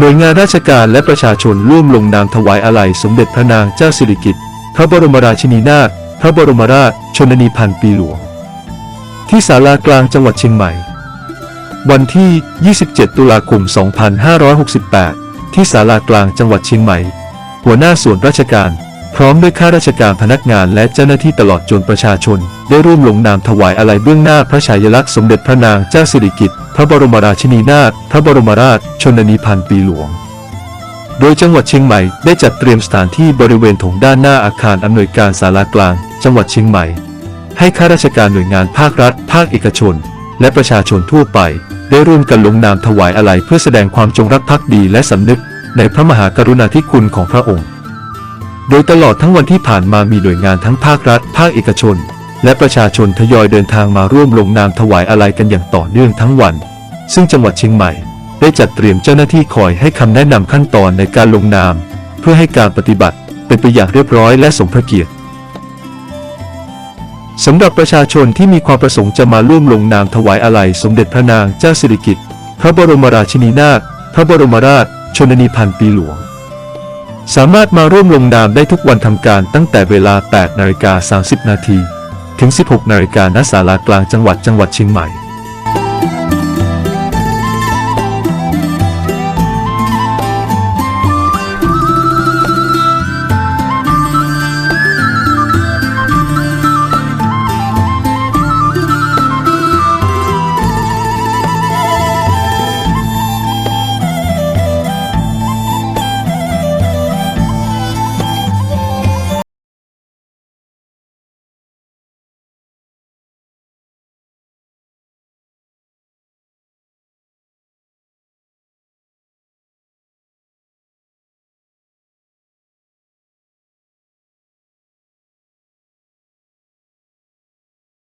หน่วยงานราชการและประชาชนร่วมลงนามถวายอาลัยสมเด็จพระนางเจ้าสิริกิติ์พระบรมราชินีนาถพระบรมราชชนนีพันปีหลวง ที่ศาลากลางจังหวัดเชียงใหม่ วันที่ 27 ตุลาคม 2568 ที่ศาลากลางจังหวัดเชียงใหม่ หัวหน้าส่วนราชการ พร้อมด้วยข้าราชการพนักงานและเจ้าหน้าที่ตลอดจนประชาชน ได้ร่วมลงนามถวายอาลัยเบื้องหน้าพระฉายาลักษณ์สมเด็จพระนางเจ้าสิริกิติ์พระบรมราชินีนาถพระบรมราชชนนีพันปีหลวง โดยจังหวัดเชียงใหม่ได้จัดเตรียมสถานที่บริเวณถงด้านหน้าอาคารอำนวยการศาลากลาง จังหวัดเชียงใหม่ ให้ข้าราชการหน่วยงานภาครัฐ ภาคเอกชน และประชาชนทั่วไป ได้ร่วมกันลงนามถวายอาลัยเพื่อแสดงความจงรักภักดีและสำนึก ในพระมหากรุณาธิคุณของพระองค์ โดยตลอดทั้งวันที่ผ่านมามีหน่วยงานทั้งภาครัฐ ภาคเอกชน และประชาชนทยอยเดินทางมาร่วมลงนามถวายอาลัยกันอย่างต่อเนื่องทั้งวัน ซึ่งจังหวัดเชียงใหม่ ได้จัดเตรียมเจ้าหน้าที่คอยให้คำแนะนำขั้นตอนในการลงนาม เพื่อให้การปฏิบัติเป็นไปอย่างเรียบร้อยและสมพระเกียรติสำหรับประชาชนที่มีความประสงค์จะมาร่วมลงนามถวายอาลัยสมเด็จพระนางเจ้าสิริกิติ์พระบรมราชินีนาถพระบรมราชชนนีพันปีหลวง สามารถมาร่วมลงนามได้ทุกวันทำการตั้งแต่เวลา 8 นาฬิกา 30 นาที ถึง 16 นาฬิกาณศาลากลางจังหวัดจังหวัดเชียงใหม่